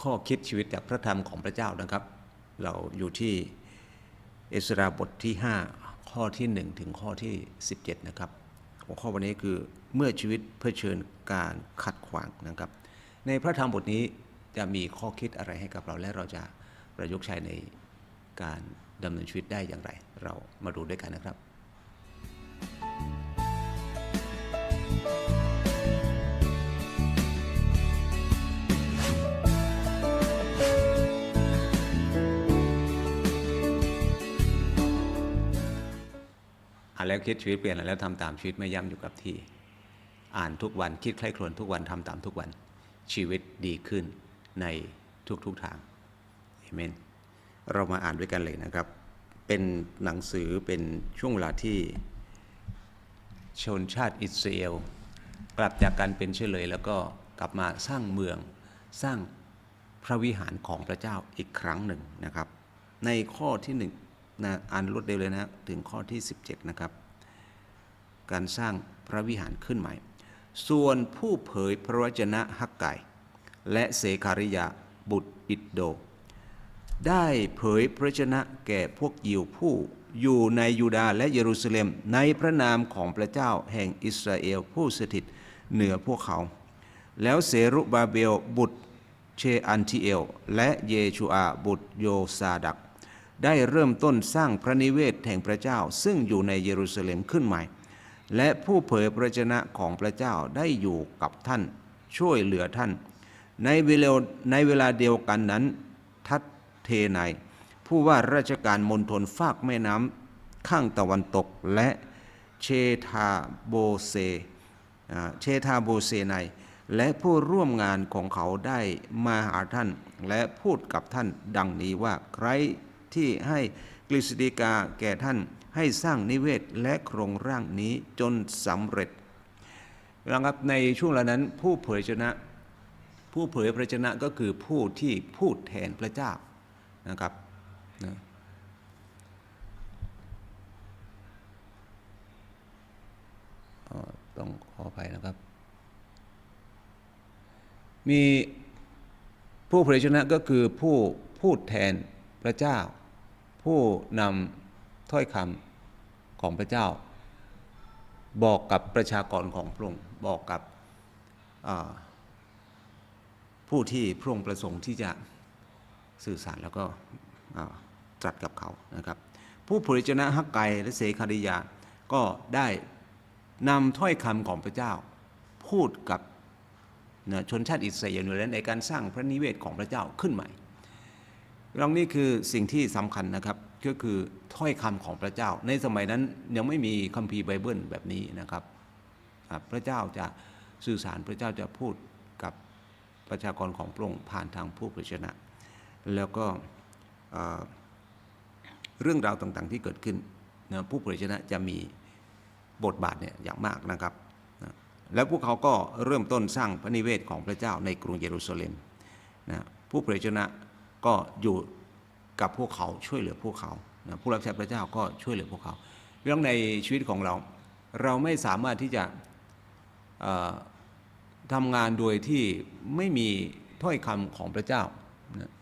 ข้อคิดชีวิตจากพระธรรมของพระเจ้านะครับ เราอยู่ที่เอสราบทที่ 5 ข้อที่ 1 ถึงข้อที่ 17 นะครับหัวข้อวันนี้คือเมื่อชีวิตเผชิญการขัดขวางนะครับ ในพระธรรมบทนี้จะมีข้อคิดอะไรให้กับเราและเราจะประยุกต์ใช้ในการดำเนินชีวิตได้อย่างไร เรามาดูด้วยกันนะครับ อ่านแล้วคิดชีวิตเปลี่ยนแล้วทำตามชีวิตไม่ย่ำอยู่กับที่ อ่านทุกวันคิดใคร่ครวญทุกวันทำตามทุกวันชีวิตดีขึ้นในทุกๆทางเอเมนเรามาอ่านด้วยกันเลยนะครับ เป็นหนังสือเป็นช่วงเวลาที่ชนชาติอิสราเอลกลับจากการเป็นเฉลย แล้วก็กลับมาสร้างเมืองสร้างพระวิหารของพระเจ้าอีกครั้งหนึ่งนะครับ ในข้อที่หนึ่ง นะอ่านรวดเร็วเลยนะถึงข้อที่ 17 นะครับ การสร้างพระวิหารขึ้นใหม่ ส่วนผู้เผยพระวจนะฮักไก่ และเสคาริยาบุตรอิดโด ได้เผยพระวจนะแก่พวกยิวผู้อยู่ในยูดาห์และเยรูซาเล็ม ในพระนามของพระเจ้าแห่งอิสราเอลผู้สถิตเหนือพวกเขา แล้วเซรุบาเบลบุตรเชอันทิเอล และเยชูอาบุตรโยซาดัก ได้เริ่มต้นสร้างพระนิเวศแห่งพระเจ้า ซึ่งอยู่ในเยรูซาเล็มขึ้นใหม่ และผู้เผยพระวจนะของพระเจ้าได้อยู่กับท่านช่วยเหลือท่าน ในเวลาในเวลาเดียวกันนั้น ทัตเทไนผู้ว่าราชการมณฑลฟากแม่น้ำข้างตะวันตกและเชทาโบเซเชทาโบเซไนและผู้ร่วมงานของเขาได้มาหาท่าน และพูดกับท่านดังนี้ว่าใคร ที่ให้กฤษฎีกาแก่ท่านให้สร้างนิเวศและโครงร่างนี้จนสำเร็จนะครับในช่วงเวลานั้นผู้เผยชนะ ผู้เผยพระชนะก็คือผู้ที่พูดแทนพระเจ้านะครับนะต้องขออภัยนะครับ มีผู้เผยชนะก็คือผู้พูดแทนพระเจ้า ผู้นำถ้อยคำของพระเจ้า บอกกับประชากรของพระองค์บอกกับผู้ที่พระองค์ประสงค์ที่จะสื่อสารแล้วก็ตรัสกับเขานะครับ ผู้เผยชนะฮักไกและเสคาริยาก็ได้นำถ้อยคำของพระเจ้า พูดกับนะชนชาติอิสราเอลในการสร้างพระนิเวศของพระเจ้าขึ้นใหม่ ลองนี้คือสิ่งที่สำคัญนะครับก็คือถ้อยคำของพระเจ้า ในสมัยนั้นยังไม่มีคัมภีร์ไบเบิลแบบนี้นะครับครับ พระเจ้าจะสื่อสารพระเจ้าจะพูดกับประชากรของพระองค์ผ่านทางผู้เผยชนะ แล้วก็เอ่อเรื่องราวต่างๆที่เกิดขึ้นนะผู้เผยชนะจะมีบทบาทเนี่ยอย่างมากนะครับนะแล้วพวกเขาก็เริ่มต้นสร้างพระนิเวศของพระเจ้าในกรุงเยรูซาเล็มนะผู้เผยชนะ ก็อยู่กับพวกเขาช่วยเหลือพวกเขาผู้รับใช้พระเจ้าก็ช่วยเหลือพวกเขาเรื่องในชีวิตของเรา เราไม่สามารถที่จะทำงานโดยที่ไม่มีถ้อยคำของพระเจ้านะ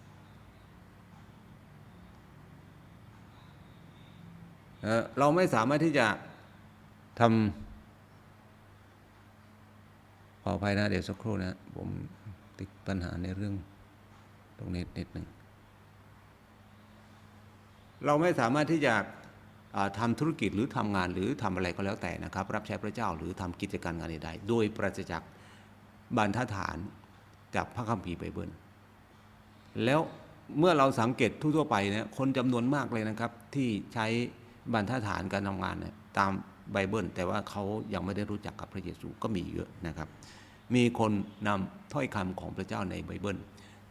เอ่อเราไม่สามารถที่จะทำขออภัยนะ เดี๋ยวสักครู่นะ ผมติดปัญหาในเรื่อง ตรงนี้นิดหนึ่งเราไม่สามารถที่จะอ่าทำธุรกิจหรือทำงานหรือทำอะไรก็แล้วแต่นะครับ รับใช้พระเจ้าหรือทำกิจการงานใดๆโดยปราศจากบรรทัดฐานจากพระคัมภีร์ไบเบิลแล้วเมื่อเราสังเกตทั่วๆไปเนี่ยคนจำนวนมากเลยนะครับ ที่ใช้บรรทัดฐานการทำงานเนี่ยตามไบเบิลแต่ว่าเขายังไม่ได้รู้จักกับพระเยซูก็มีเยอะนะครับ มีคนนำถ้อยคำของพระเจ้าในไบเบิล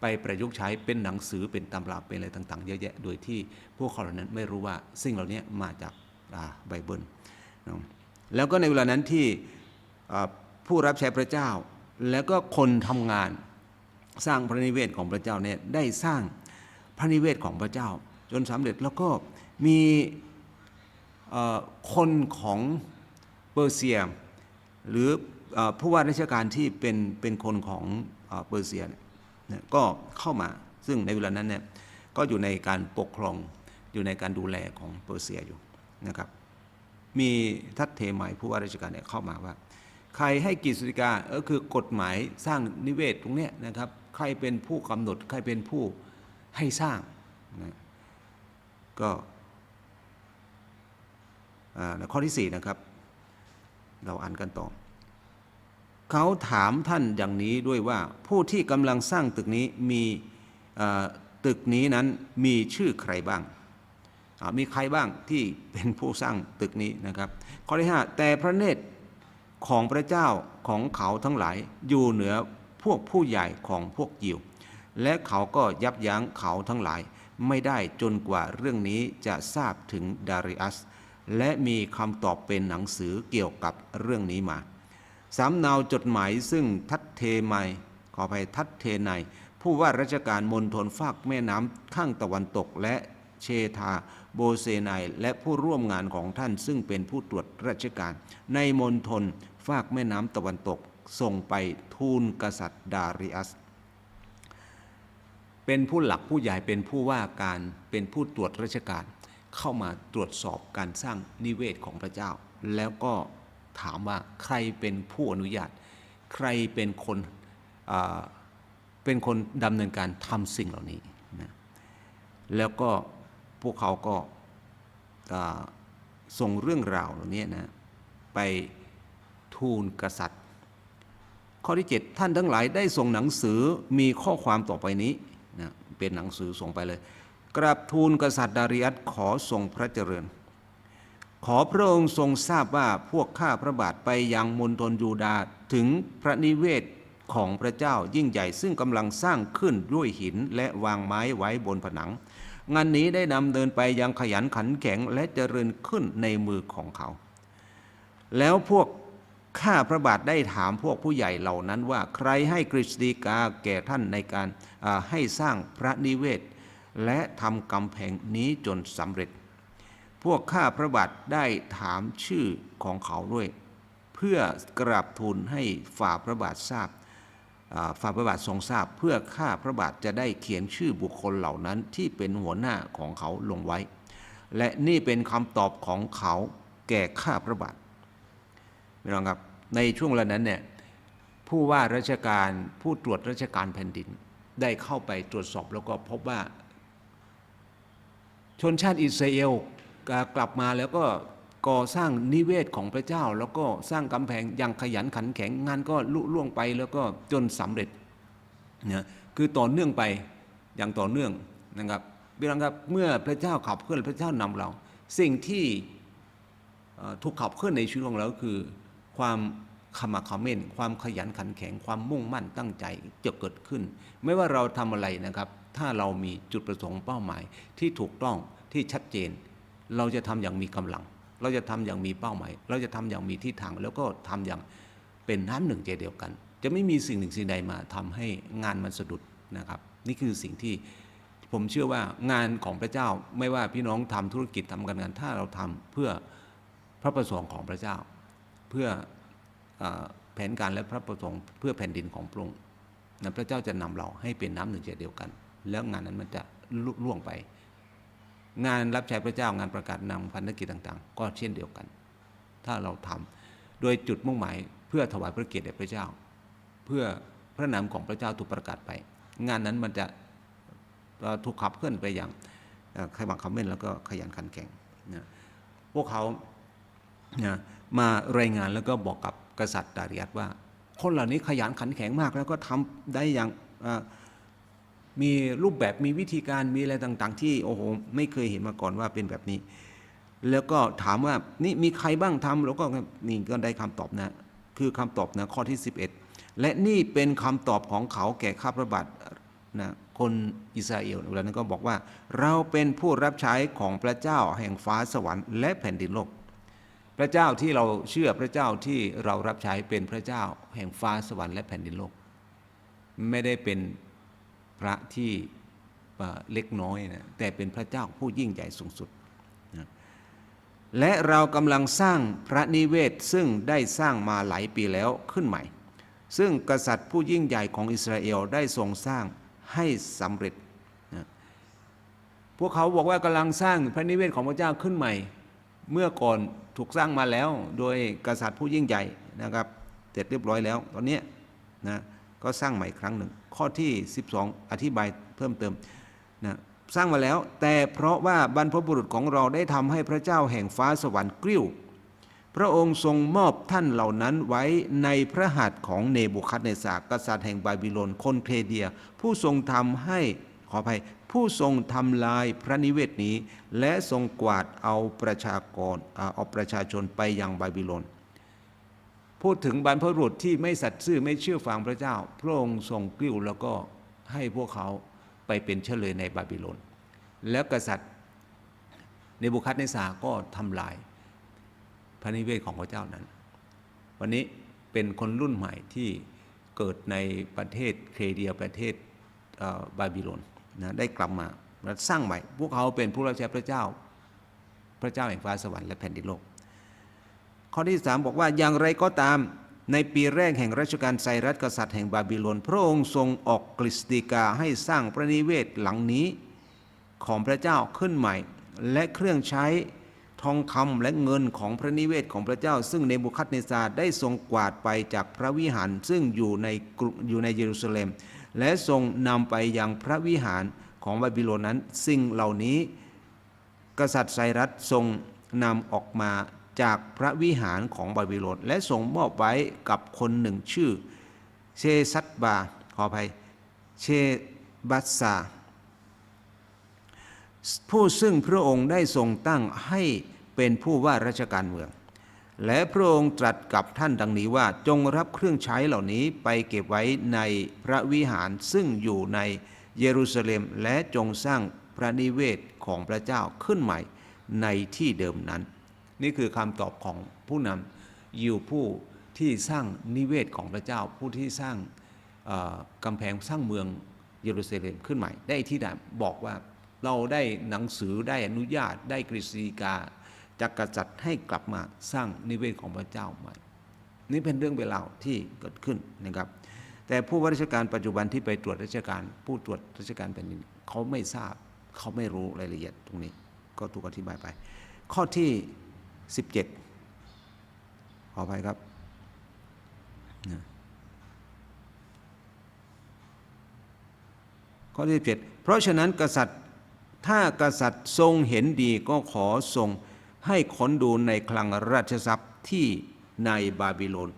ไปประยุกต์ใช้เป็นหนังสือเป็นตำราเป็นอะไรต่างๆ เยอะแยะ โดยที่พวกเขาเหล่านั้นไม่รู้ว่าสิ่งเหล่านี้มาจากาไบเบิลนะแล้วก็ในเวลานั้นที่ผู้รับใช้พระเจ้า แล้วก็คนทำงานสร้างพระนิเวศของพระเจ้าเนี่ยได้สร้างพระนิเวศของพระเจ้า จนสำเร็จแล้วก็มีคนของเปอร์เซีย หรือผู้ว่าราชการที่เป็นเป็นคนของเปอร์เซียเนี่ย ก็เข้ามาซึ่งในเวลานั้นเนี่ยก็อยู่ในการปกครองอยู่ในการดูแลของเปอร์เซียอยู่นะครับ มีทัตเทมัยผู้ว่าราชการเนี่ยเข้ามาว่า ใครให้กฤษฎิกาก็คือกฎหมายสร้างนิเวศตรงเนี้ยนะครับ ใครเป็นผู้กำหนด ใครเป็นผู้ให้สร้างนะก็ข้อที่4นะครับ เราอ่านกันต่อ เขาถามท่านอย่างนี้ด้วยว่า ผู้ที่กำลังสร้างตึกนี้มีตึกนี้นั้นมีชื่อใครบ้าง มีใครบ้างที่เป็นผู้สร้างตึกนี้นะครับ ข้อที่5แต่พระเนตรของพระเจ้าของเขาทั้งหลายอยู่เหนือพวกผู้ใหญ่ของพวกยิว และเขาก็ยับยั้งเขาทั้งหลายไม่ได้จนกว่าเรื่องนี้จะทราบถึงดาริอัส และมีคำตอบเป็นหนังสือเกี่ยวกับเรื่องนี้มา สำเนาจดหมายซึ่งทัตเทไมขออภัยทัตเทไนผู้ว่าราชการมณฑลภาคแม่น้ำข้างตะวันตกและเชทาโบเซไนยและผู้ร่วมงานของท่านซึ่งเป็นผู้ตรวจราชการ ในมณฑลภาคแม่น้ำตะวันตกส่งไปทูลกษัตริย์ดาริอัส เป็นผู้หลักผู้ใหญ่เป็นผู้ว่าการเป็นผู้ตรวจราชการ เข้ามาตรวจสอบการสร้างนิเวศของพระเจ้า แล้วก็ ถามว่าใครเป็นผู้อนุญาต ใครเป็นคนเป็นคนดำเนินการทำสิ่งเหล่านี้นะแล้วก็พวกเขาก็ส่งเรื่องราวเหล่านี้นะไปทูลกษัตริย์ ข้อที่ 7 ท่านทั้งหลายได้ส่งหนังสือมีข้อความต่อไปนี้นะเป็นหนังสือส่งไปเลย กราบทูลกษัตริย์ดาริยัสขอทรงพระเจริญ ขอพระองค์ทรงทราบว่าพวกข้าพระบาทไปยังมณฑลยูดาถึงพระนิเวศของพระเจ้ายิ่งใหญ่ซึ่งกำลังสร้างขึ้นด้วยหินและวางไม้ไว้บนผนัง งานนี้ได้นำเดินไปยังขยันขันแข็งและเจริญขึ้นในมือของเขา แล้วพวกข้าพระบาทได้ถามพวกผู้ใหญ่เหล่านั้นว่าใครให้กฤษฎีกาแก่ท่านในการให้สร้างพระนิเวศ และทำกำแพงนี้จนสำเร็จ พวกข้าพระบาทได้ถามชื่อของเขาด้วย เพื่อกราบทูลให้ฝ่าพระบาททราบฝ่าพระบาททรงทราบ เพื่อข้าพระบาทจะได้เขียนชื่อบุคคลเหล่านั้นที่เป็นหัวหน้าของเขาลงไว้ และนี่เป็นคำตอบของเขาแก่ข้าพระบาทพี่น้องครับในช่วงเวลานั้นเนี่ยผู้ว่าราชการผู้ตรวจราชการแผ่นดิน ได้เข้าไปตรวจสอบแล้วก็พบว่า ชนชาติอิสราเอล กลับมาแล้วก็ก่อสร้างนิเวศของพระเจ้า แล้วก็สร้างกำแพงอย่างขยันขันแข็งงานก็ลุล่วงไปแล้วก็จนสำเร็จนะคือต่อเนื่องไปอย่างต่อเนื่องนะครับพี่น้องครับเมื่อพระเจ้าขับเคลื่อนพระเจ้านำเรา สิ่งที่ถูกขับเคลื่อนในชีวิตของเราคือความขมักเขม้นความขยันขันแข็งความมุ่งมั่นตั้งใจจะเกิดขึ้น ไม่ว่าเราทำอะไรนะครับ ถ้าเรามีจุดประสงค์เป้าหมายที่ถูกต้องที่ชัดเจน เราจะทำอย่างมีกำลัง เราจะทำอย่างมีเป้าหมาย เราจะทำอย่างมีทิศทาง แล้วก็ทำอย่างเป็นน้ำหนึ่งใจเดียวกัน จะไม่มีสิ่งหนึ่งสิ่งใดมาทำให้งานมันสะดุดนะครับ นี่คือสิ่งที่ผมเชื่อว่างานของพระเจ้าไม่ว่าพี่น้องทำธุรกิจทำการงานถ้าเราทำเพื่อพระประสงค์ของพระเจ้า เพื่ออแผนการและพระประสงค์เพื่อแผ่นดินของพระองค์นั้นพระเจ้าจะนำเราให้เป็นน้ำหนึ่งใจเดียวกัน แล้วงานนั้นมันจะลุล่วงไป งานรับใช้พระเจ้างานประกาศนำพันธกิจต่างๆ ก็เช่นเดียวกัน ถ้าเราทำโดยจุดมุ่งหมายเพื่อถวายพระเกียรติแด่พระเจ้า เพื่อพระนามของพระเจ้าถูกประกาศไป งานนั้นมันจะถูกขับเคลื่อนไปอย่างเอ่อขมักเขม้นแล้วก็ขยันขันแข็งนะพวกเขานะมารายงานแล้วก็บอกกับกษัตริย์ดาริยัสว่า คนเหล่านี้ขยันขันแข็งมากแล้วก็ทำได้อย่างอ มีรูปแบบมีวิธีการมีอะไรต่าง ๆ ที่โอ้โหไม่เคยเห็นมาก่อนว่าเป็นแบบนี้ แล้วก็ถามว่านี่มีใครบ้างทำแล้วก็นี่ก็ได้คำตอบนะ คือคำตอบนะข้อที่ 11 และนี่เป็นคำตอบของเขาแก่ข้าพระบาทนะคนอิสราเอลเวลานั้นก็บอกว่า เราเป็นผู้รับใช้ของพระเจ้าแห่งฟ้าสวรรค์และแผ่นดินโลก พระเจ้าที่เราเชื่อพระเจ้าที่เรารับใช้เป็นพระเจ้าแห่งฟ้าสวรรค์และแผ่นดินโลก ไม่ได้เป็น พระที่เล็กน้อยนะแต่เป็นพระเจ้าผู้ยิ่งใหญ่สูงสุดและเรากำลังสร้างพระนิเวศซึ่งได้สร้างมาหลายปีแล้วขึ้นใหม่ ซึ่งกษัตริย์ผู้ยิ่งใหญ่ของอิสราเอลได้ทรงสร้างให้สำเร็จนะพวกเขาบอกว่ากำลังสร้างพระนิเวศของพระเจ้าขึ้นใหม่ เมื่อก่อนถูกสร้างมาแล้วโดยกษัตริย์ผู้ยิ่งใหญ่นะครับเสร็จเรียบร้อยแล้วตอนนี้นะก็สร้างใหม่ครั้งหนึ่ง ข้อที่ 12 อธิบายเพิ่มเติมนะสร้างมาแล้ว แต่เพราะว่าบรรพบุรุษของเราได้ทำให้พระเจ้าแห่งฟ้าสวรรค์กริ้ว พระองค์ทรงมอบท่านเหล่านั้นไว้ในพระหัตถ์ของเนบุคัดเนสากษัตริย์แห่งบาบิโลนคนเคเดีย ผู้ทรงทำให้ขออภัยผู้ทรงทำลายพระนิเวศนี้ และทรงกวาดเอาประชากรเอาประชาชนไปยังบาบิโลน พูดถึงบรรพบุรุษที่ไม่สัตย์ซื่อไม่เชื่อฟังพระเจ้า พระองค์ทรงกลิ้วแล้วก็ให้พวกเขาไปเป็นเฉลยในบาบิโลน แล้วกษัตริย์เนบุคัดเนสาก็ทำลายพระนิเวศของพระเจ้านั้น วันนี้เป็นคนรุ่นใหม่ที่เกิดในประเทศเคเดียประเทศเบาบิโลนนะได้กลับมาและสร้างใหม่ พวกเขาเป็นผู้รับใช้พระเจ้า พระเจ้าแห่งฟ้าสวรรค์และแผ่นดินโลก ข้อที่สามบอกว่าอย่างไรก็ตาม ในปีแรกแห่งรัชกาลไซรัสกษัตริย์แห่งบาบิโลนพระองค์ทรงออกกฤษฎีกาให้สร้างพระนิเวศหลังนี้ของพระเจ้าขึ้นใหม่ และเครื่องใช้ทองคำและเงินของพระนิเวศของพระเจ้า ซึ่งเนบูคัดเนซาได้ทรงกวาดไปจากพระวิหารซึ่งอยู่ในกรุอยู่ในเยรูซาเล็ม และทรงนำไปยังพระวิหารของบาบิโลนนั้น สิ่งเหล่านี้ กษัตริย์ไซรัสทรงนำออกมา จากพระวิหารของบาบิโลนและทรงมอบไว้กับคนหนึ่งชื่อ เชซัตบา ขออภัย เชบัสซา ผู้ซึ่งพระองค์ได้ทรงตั้งให้เป็นผู้ว่าราชการเมือง และพระองค์ตรัสกับท่านดังนี้ว่าจงรับเครื่องใช้เหล่านี้ไปเก็บไว้ในพระวิหารซึ่งอยู่ในเยรูซาเล็มและจงสร้างพระนิเวศของพระเจ้าขึ้นใหม่ในที่เดิมนั้น นี่คือคำตอบของผู้นำยิวผู้ที่สร้างนิเวศของพระเจ้าผู้ที่สร้างกำแพงสร้างเมืองเยรูซาเล็มขึ้นใหม่ ได้ที่ใดบอกว่าเราได้หนังสือได้อนุญาตได้กฤษฎีกาจากกษัตริย์ให้กลับมาสร้างนิเวศของพระเจ้าใหม่ นี่เป็นเรื่องเวลาวที่เกิดขึ้นนะครับ แต่ผู้ว่าราชการปัจจุบันที่ไปตรวจราชการ ผู้ตรวจราชการแผ่นดินเขาไม่ทราบเขาไม่รู้รายละเอียดตรงนี้ ก็ถูกอธิบายไป ข้อที่ 17 ขออภัยครับข้อที่7เพราะฉะนั้นกษัตริย์ถ้ากษัตริย์ทรงเห็นดีก็ขอทรงให้ค้นดูในคลังราชทรัพย์ที่ในบาบิโลน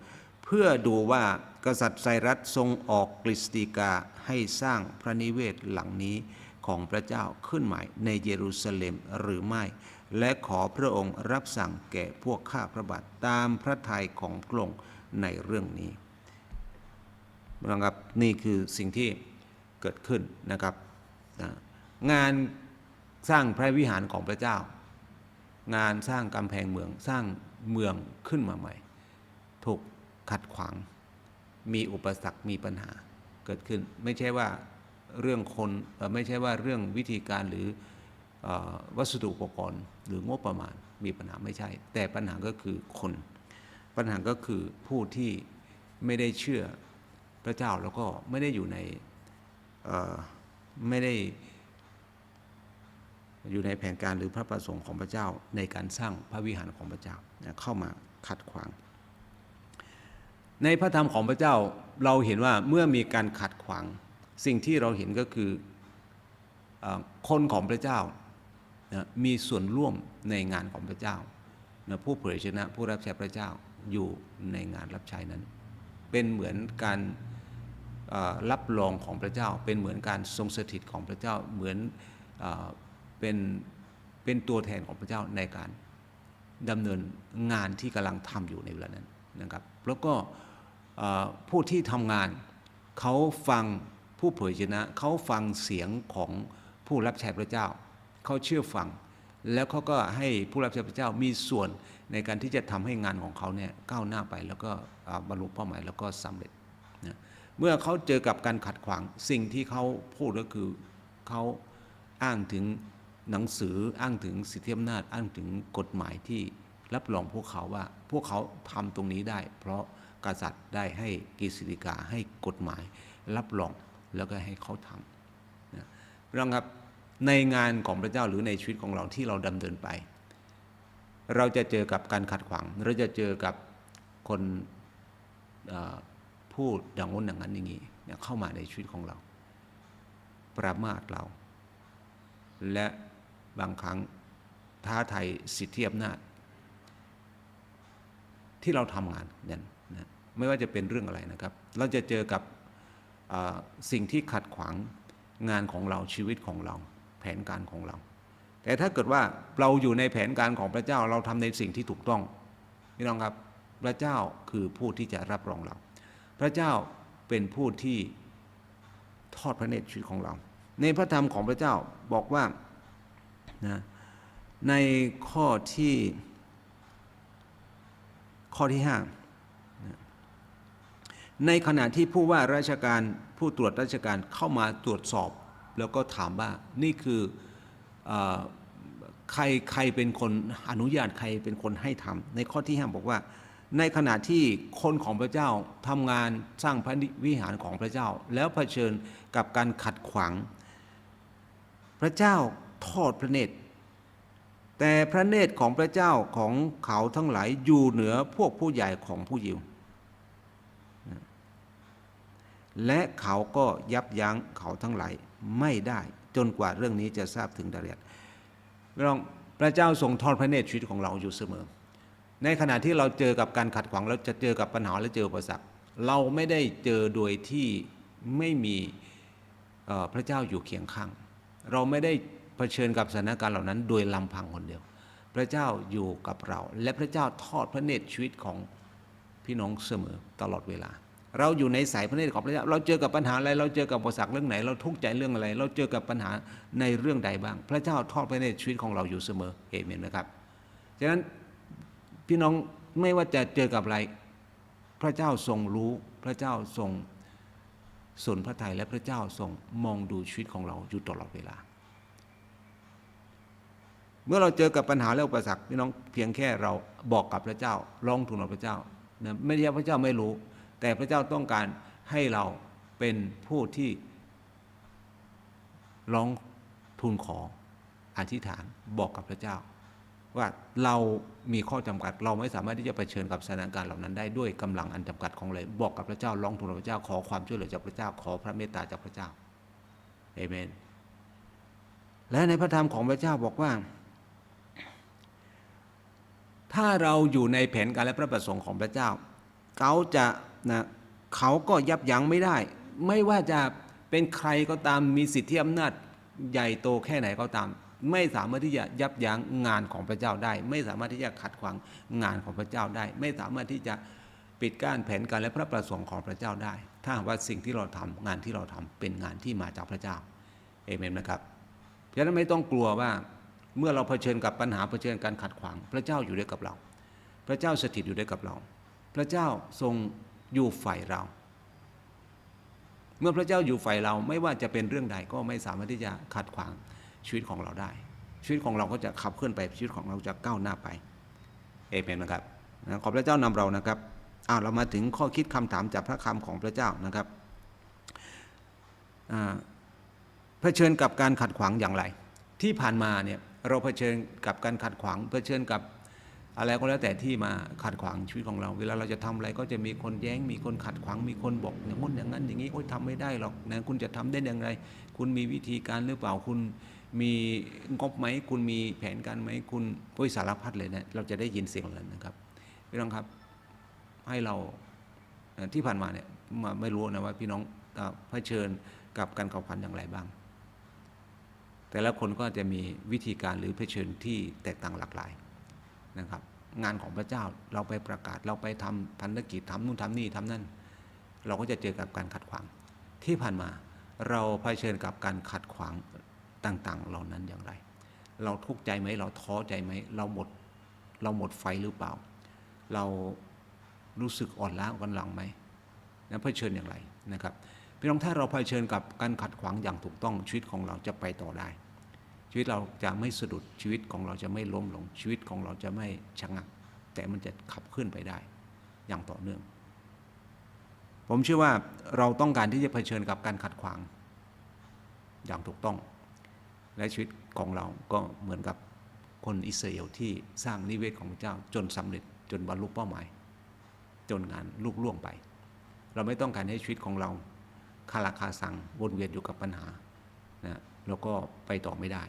เพื่อดูว่ากษัตริย์ไซรัสทรงออกกฤษฎีกาให้สร้างพระนิเวศหลังนี้ของพระเจ้าขึ้นใหม่ในเยรูซาเล็มหรือไม่ และขอพระองค์รับสั่งแก่พวกข้าพระบาทตามพระทัยของพระองค์ในเรื่องนี้นะครับนี่คือสิ่งที่เกิดขึ้นนะครับนะงานสร้างพระวิหารของพระเจ้า งานสร้างกำแพงเมืองสร้างเมืองขึ้นมาใหม่ ถูกขัดขวาง มีอุปสรรคมีปัญหาเกิดขึ้น ไม่ใช่ว่าเรื่องคนไม่ใช่ว่าเรื่องวิธีการหรือ วัสดุอุปกรณ์ หรืองบประมาณมีปัญหาไม่ใช่ แต่ปัญหาก็คือคน ปัญหาก็คือผู้ที่ไม่ได้เชื่อพระเจ้าแล้วก็ไม่ได้อยู่ในไม่ได้อยู่ในแผนการหรือพระประสงค์ของพระเจ้าในการสร้างพระวิหารของพระเจ้าเข้ามาขัดขวาง ในพระธรรมของพระเจ้าเราเห็นว่าเมื่อมีการขัดขวาง สิ่งที่เราเห็นก็คืออคนของพระเจ้า นะมีส่วนร่วมในงานของพระเจ้านะผู้เผยชนะผู้รับใช้พระเจ้าอยู่ในงานรับใช้นั้น เป็นเหมือนการรับรองของพระเจ้า เป็นเหมือนการทรงสถิตของพระเจ้าเหมือนเอเป็นเป็นตัวแทนของพระเจ้าในการดำเนินงานที่กำลังทำอยู่ในเวลานั้นนะครับ แล้วก็ผู้ที่ทำงานเขาฟังผู้เผยชนะเขาฟังเสียงของผู้รับใช้พระเจ้า เขาเชื่อฟัง แล้วเขาก็ให้ผู้รับใช้พระเจ้ามีส่วนในการที่จะทำให้งานของเขาเนี่ยก้าวหน้าไปแล้วก็บรรลุเป้าหมายแล้วก็สำเร็จนะเมื่อเขาเจอกับการขัดขวางสิ่งที่เขาพูดก็คือเขาอ้างถึงหนังสืออ้างถึงสิทธิอำนาจอ้างถึงกฎหมายที่รับรองพวกเขาว่าพวกเขาทำตรงนี้ได้ เพราะกษัตริย์ได้ให้กฤษฎีกาให้กฎหมาย รับรองแล้วก็ให้เขาทพี่น้องครับ ในงานของพระเจ้าหรือในชีวิตของเราที่เราดำเนินไป เราจะเจอกับการขัดขวางเราจะเจอกับคนพูดอย่างง้นอย่างนั้นอย่างนี้เข้ามาในชีวิตของเรา ประมาทเรา และบางครั้งท้าทายสิทธิอำนาจ ที่เราทำงานเนี่ยนะไม่ว่าจะเป็นเรื่องอะไรนะครับ เราจะเจอกับสิ่งที่ขัดขวางงานของเราชีวิตของเรา นการของเรา แต่ถ้าเกิดว่าเราอยู่ในแผนการของพระเจ้าเราทำในสิ่งที่ถูกต้องพี่น้องครับพระเจ้าคือผู้ที่จะรับรองเรา พระเจ้าเป็นผู้ที่ทอดพระเนตรชีวิตของเรา ในพระธรรมของพระเจ้าบอกว่านะในข้อที่ข้อที่ห้านะในขณะที่ผู้ว่าราชการผู้ตรวจราชการเข้ามาตรวจสอบ แล้วก็ถามว่านี่คืออใครใครเป็นคนอนุญาตใครเป็นคนให้ทำในข้อที่ห้าบอกว่า ในขณะที่คนของพระเจ้าทำงานสร้างพระวิหารของพระเจ้า แล้วเผชิญกับการขัดขวาง พระเจ้าทอดพระเนตรแต่พระเนตรของพระเจ้าของเขาทั้งหลายอยู่เหนือพวกผู้ใหญ่ของผู้ยิว และเขาก็ยับยั้งเขาทั้งหลาย ไม่ได้จนกว่าเรื่องนี้จะทราบถึงรายละเอียดพี่น้องพระเจ้าทรงทอดพระเนตรชีวิตของเราอยู่เสมอ ในขณะที่เราเจอกับการขัดขวางเราจะเจอกับปัญหาและเจออุปสรรคเราไม่ได้เจอโดยที่ไม่มีพระเจ้าอยู่เคียงข้าง เราไม่ได้เผชิญกับสถานการณ์เหล่านั้น โดยลำพังคนเดียว พระเจ้าอยู่กับเรา และพระเจ้าทอดพระเนตรชีวิตของพี่น้องเสมอตลอดเวลา เราอยู่ในสายพระเนตรของพระเจ้าเราเจอกับปัญหาอะไร เราเจอกับอุปสรรคเรื่องไหน เราทุกข์ใจเรื่องอะไร เราเจอกับปัญหาในเรื่องใดบ้าง พระเจ้าทอดพระเนตรชีวิตของเราอยู่เสมอเอเมนนะครับฉะนั้นพี่น้องไม่ว่าจะเจอกับอะไร พระเจ้าทรงรู้ พระเจ้าทรงสนพระทัยและพระเจ้าทรงมองดูชีวิตของเราอยู่ตลอดเวลา เมื่อเราเจอกับปัญหาและอุปสรรคพี่น้องเพียงแค่เราบอกกับพระเจ้าร้องทูลกับพระเจ้านะไม่ใช่พระเจ้าไม่รู้ แต่พระเจ้าต้องการให้เราเป็นผู้ที่ร้องทูลขออธิษฐานบอกกับพระเจ้า ว่าเรามีข้อจำกัด เราไม่สามารถที่จะเผชิญกับสถานการณ์เหล่านั้นได้ด้วยกำลังอันจำกัดของเราบอกกับพระเจ้าร้องทูลพระเจ้าขอความช่วยเหลือจากพระเจ้าขอพระเมตตาจากพระเจ้าเอเมน และในพระธรรมของพระเจ้าบอกว่า ถ้าเราอยู่ในแผนการและพระประสงค์ของพระเจ้า เขาจะนะเขาก็ยับยั้งไม่ได้ ไม่ว่าจะเป็นใครก็ตามมีสิทธิอำนาจใหญ่โตแค่ไหนก็ตาม ไม่สามารถที่จะยับยั้งงานของพระเจ้าได้ ไม่สามารถที่จะขัดขวางงานของพระเจ้าได้ ไม่สามารถที่จะปิดกั้นแผนการและพระประสงค์ของพระเจ้าได้ ถ้าว่าสิ่งที่เราทำงานที่เราทำเป็นงานที่มาจากพระเจ้าเอเมนนะครับเพราะฉะนั้นไม่ต้องกลัวว่าเมื่อเราเผชิญกับปัญหาเผชิญการขัดขวาง พระเจ้าอยู่ด้วยกับเรา พระเจ้าสถิตอยู่ด้วยกับเรา พระเจ้าทรง อยู่ฝ่ายเรา เมื่อพระเจ้าอยู่ฝ่ายเราไม่ว่าจะเป็นเรื่องใดก็ไม่สามารถที่จะขัดขวางชีวิตของเราได้ ชีวิตของเราก็จะขับเคลื่อนไปชีวิตของเราจะก้าวหน้าไปเอเมนนะครับขอพระเจ้านำเรานะครับอ้าวเรามาถึงข้อคิดคำถามจากพระคำของพระเจ้านะครับเผชิญกับการขัดขวางอย่างไร ที่ผ่านมาเนี่ยเราเผชิญกับการขัดขวางเผชิญกับ อะไรก็แล้วแต่ที่มาขัดขวางชีวิตของเรา เวลาเราจะทำอะไรก็จะมีคนแย้ง มีคนขัดขวางมีคนบอกอย่างนู้นอย่างนั้นอย่างนี้โอ๊ยทำไม่ได้หรอกนะคุณจะทำได้อย่างไร คุณมีวิธีการหรือเปล่าคุณมีงบไหมคุณมีแผนการไหมคุณโอ้ยสารพัดเลยนะเราจะได้ยินเสียงเหล่านั้นนะครับพี่น้องครับให้เราที่ผ่านมาเนี่ยมาไม่รู้นะว่าพี่น้องเอ่อเผชิญกับการขัดขวางอย่างไรบ้าง แต่ละคนก็จะมีวิธีการหรือเผชิญที่แตกต่างหลากหลาย นะครับ งานของพระเจ้าเราไปประกาศเราไปทำพันธกิจทำนู่นทำนี่ทำนั่น เราก็จะเจอกับการขัดขวาง ที่ผ่านมาเราเผชิญกับการขัดขวางต่างๆ เหล่านั้นอย่างไร เราทุกข์ใจไหมเราท้อใจไหมเราหมดเราหมดไฟหรือเปล่า เรารู้สึกอ่อนล้ากำลังไหมนะเผชิญอย่างไรนะครับพี่น้องถ้าเราเผชิญกับการขัดขวางอย่างถูกต้องชีวิตของเราจะไปต่อได้ ชีวิตเราจะไม่สะดุดชีวิตของเราจะไม่ล้มลงชีวิตของเราจะไม่ชะงัก แต่มันจะขับเคลื่อนไปได้ อย่างต่อเนื่อง ผมเชื่อว่าเราต้องการที่จะเผชิญกับการขัดขวาง อย่างถูกต้อง และชีวิตของเราก็เหมือนกับคนอิสราเอลที่สร้างนิเวศของพระเจ้าจนสำเร็จจนบรรลุเป้าหมาย จนงานลุกล่วงไป เราไม่ต้องการให้ชีวิตของเราคาราคาสังวนเวียนอยู่กับปัญหานะแล้วก็ไปต่อไม่ได้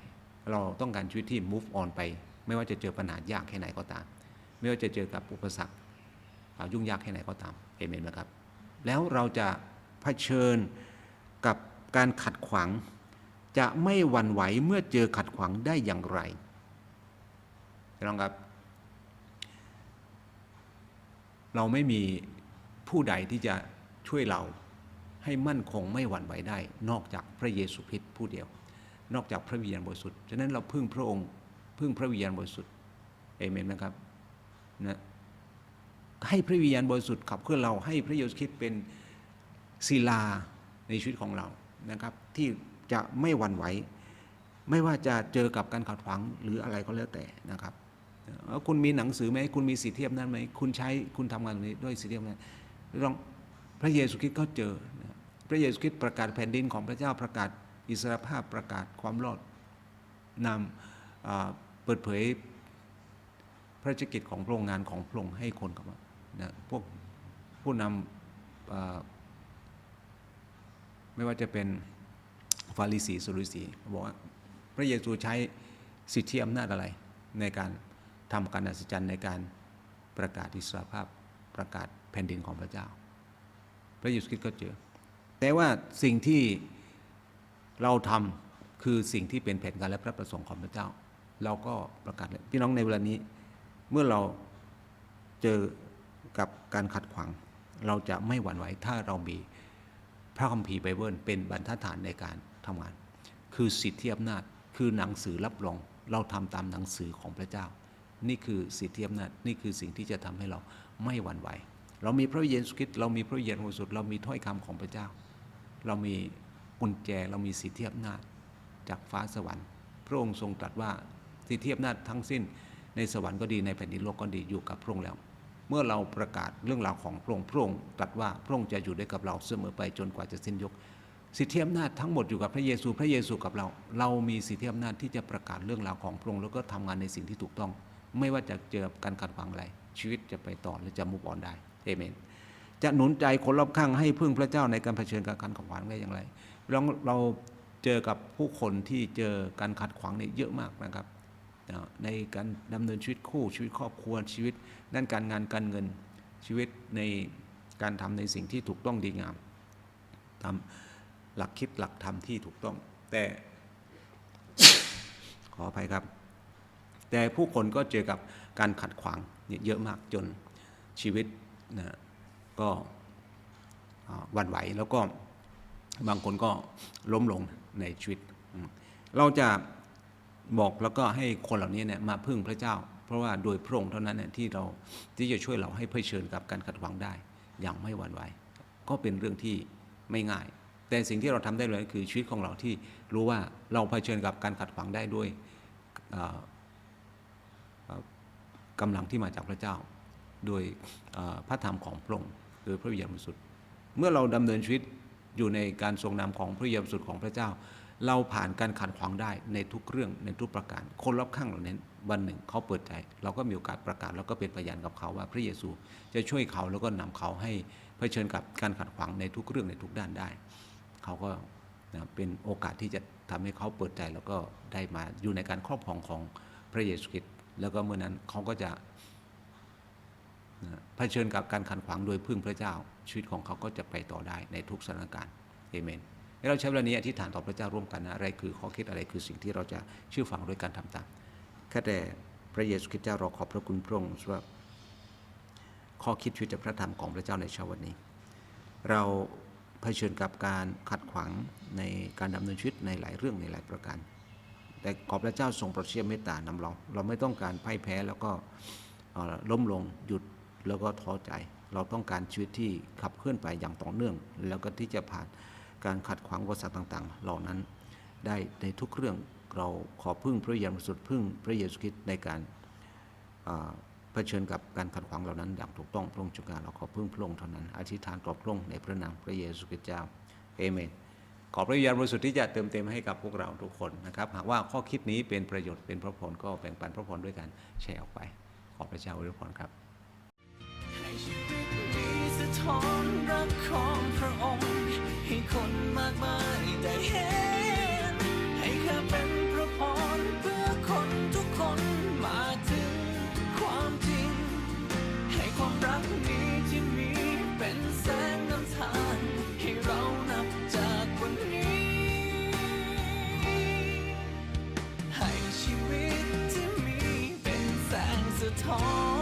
เราต้องการชีวิตที่ move on ไป ไม่ว่าจะเจอปัญหายากแค่ไหนก็ตาม ไม่ว่าจะเจอกับอุปสรรคอยุ่งยากแค่ไหนก็ตามเอเมนไหมครับ แล้วเราจะเผชิญกับการขัดขวางจะไม่หวั่นไหวเมื่อเจอขัดขวางได้อย่างไรพี่น้องครับ เราไม่มีผู้ใดที่จะช่วยเราให้มั่นคงไม่หวั่นไหวได้ นอกจากพระเยซูคริสต์ผู้เดียว นอกจากพระวิญญาณบริสุทธิ์ฉะนั้นเราพึ่งพระองค์ พึ่งพระวิญญาณบริสุทธิ์เอเมนนะครับนะให้พระวิญญาณบริสุทธิ์ขับเคลื่อนเราให้พระเยซูคริสต์เป็นศิลาในชีวิตของเรานะครับ ที่จะไม่หวั่นไหวไม่ว่าจะเจอกับการขัดขวางหรืออะไรก็แล้วแต่นะครับเอ่อคุณมีหนังสือไหมคุณมีสิทธิเทียบนั้นไหมคุณใช้คุณทำงานตรงนี้ด้วยสิทธิเทียบนั้นลองพระเยซูคริสต์ก็เจอ พระเยซูคริสต์ประกาศแผ่นดินของพระเจ้าประกาศ อิสรภาพประกาศความรอดนำเปิดเผยพระราชกิจของพระองค์งานของพระองค์ให้คนกับว่านะพวกผู้นำไม่ว่าจะเป็นฟาริสีสุรุสีบอกว่าพระเยซูใช้สิทธิอำนาจอะไรในการทำการอัศจรรย์ในการประกาศอิสรภาพประกาศแผ่นดินของพระเจ้า พระเยซูคริสต์ก็เจอ แต่ว่าสิ่งที่ เราทำคือสิ่งที่เป็นแผนการและพระประสงค์ของพระเจ้า เราก็ประกาศเลยพี่น้องในเวลานี้ เมื่อเราเจอกับการขัดขวาง เราจะไม่หวั่นไหวถ้าเรามีพระคัมภีร์ไบเบิลเป็นบรรทัดฐานในการทำงาน คือสิทธิอำนาจคือหนังสือรับรองเราทำตามหนังสือของพระเจ้า นี่คือสิทธิอำนาจนี่คือสิ่งที่จะทำให้เราไม่หวั่นไหว เรามีพระเยซูคริสต์เรามีพระวิญญาณบริสุทธิ์เรามีถ้อยคำของพระเจ้า เรามี กุญแจเรามีสิทธิอำนาจจากฟ้าสวรรค์ พระองค์ทรงตรัสว่าสิทธิอำนาจทั้งสิ้นในสวรรค์ก็ดีในแผ่นดินโลกก็ดีอยู่กับพระองค์แล้ว เมื่อเราประกาศเรื่องราวของพระองค์พระองค์ตรัสว่าพระองค์จะอยู่ด้วยกับเราเสมอไปจนกว่าจะสิ้นยุคสิทธิอำนาจทั้งหมดอยู่กับพระเยซู พระเยซูกับเรา เรามีสิทธิอำนาจที่จะประกาศเรื่องราวของพระองค์แล้วก็ทำงานในสิ่งที่ถูกต้อง ไม่ว่าจะเจอการขัดขวางอะไร ชีวิตจะไปต่อหรือจะมุกออนได้เอเมน จะหนุนใจคนรอบข้างให้พึ่งพระเจ้าในการเผชิญกับการขัดขวางได้อย่างไรเราเราเจอกับผู้คนที่เจอการขัดขวางเนี่ยเยอะมากนะครับ ในการดำเนินชีวิตคู่ชีวิตครอบครัวชีวิตด้านการงานการเงินชีวิตในการทำในสิ่งที่ถูกต้องดีงามทำหลักคิดหลักธรรมที่ถูกต้อง แต่ขออภัยครับ แต่ผู้คนก็เจอกับการขัดขวางเนี่ยเยอะมากจนชีวิตนะ ก็วันไหวแล้วก็บางคนก็ล้มลงในชีวิต เราจะบอกแล้วก็ให้คนเหล่านี้เนี่ยมาพึ่งพระเจ้า เพราะว่าโดยพระองค์เท่านั้นเนี่ยที่เราที่จะช่วยเราให้เผชิญกับการขัดขวางได้ อย่างไม่หวั่นไหวก็เป็นเรื่องที่ไม่ง่าย แต่สิ่งที่เราทำได้เลยคือชีวิตของเราที่รู้ว่าเราเผชิญกับการขัดขวางได้ด้วยเอ่อเอ่อกำลังที่มาจากพระเจ้า โดยพระธรรมของพระองค์ คือพระวิญญาณบริสุทธิ์เมื่อเราดำเนินชีวิตอยู่ในการทรงนำของพระเยซูของพระเจ้า เราผ่านการขัดขวางได้ในทุกเรื่องในทุกประการ คนรอบข้างเราเน้นวันหนึ่งเขาเปิดใจ เราก็มีโอกาสประกาศแล้วก็เป็นพยานกับเขาว่าพระเยซูจะช่วยเขาแล้วก็นำเขาให้เผชิญกับการขัดขวางในทุกเรื่องในทุกด้านได้ เขาก็นะเป็นโอกาสที่จะทำให้เขาเปิดใจแล้วก็ได้มาอยู่ในการครอบครองของพระเยซูคริสต์แล้วก็เมื่อนั้นเขาก็จะ เผชิญกับการขัดขวางโดยพึ่งพระเจ้า ชีวิตของเขาก็จะไปต่อได้ในทุกสถานการณ์เอเมนให้เราใช้เวลานี้อธิษฐานต่อพระเจ้าร่วมกันนะอะไรคือข้อคิดอะไรคือสิ่งที่เราจะเชื่อฟังด้วยการทำตามแค่แต่พระเยซูคริสต์เจ้าเราขอบพระคุณพระองค์สำหรับข้อคิดชีวิตจากพระธรรมของพระเจ้าในเช้าวันนี้ เราเผชิญกับการขัดขวางในการดำเนินชีวิตในหลายเรื่องในหลายประการ แต่ขอบพระเจ้าทรงโปรดเชื่อเมตตานำเรา เราไม่ต้องการพ่ายแพ้แล้วก็ล้มลงหยุด แล้วก็ท้อใจ เราต้องการชีวิตที่ขับเคลื่อนไปอย่างต่อเนื่อง แล้วก็ที่จะผ่านการขัดขวางอุปสรรคต่างๆ เหล่านั้น ได้ในทุกเรื่องเราขอพึ่งพระเยซูสุดพึ่งพระเยซูคริสต์ในการเผชิญกับการขัดขวางเหล่านั้น อย่างถูกต้องพระองค์จุการเราขอพึ่งพระองค์เท่านั้นอธิษฐานต่อพระองค์ในพระนามพระเยซูคริสต์เจ้าเอเมนขอพระวิญญาณบริสุทธิ์ที่จะเติมเต็มให้กับพวกเราทุกคนนะครับหากว่าข้อคิดนี้เป็นประโยชน์เป็นพระพรก็แบ่งปันพระพรด้วยกันแชร์ออกไป ขอพระเจ้าอวยพรครับ ชีวิตนี้สะท้อนรักของพระองค์ ให้คนมากมายได้เห็น ให้ข้าเป็นพระพรเพื่อคนทุกคนมาถึงความจริง ให้ความรักนี้ที่มีเป็นแสงนำทาง ให้เรานับจากวันนี้ ให้ชีวิตที่มีเป็นแสงสะท้อน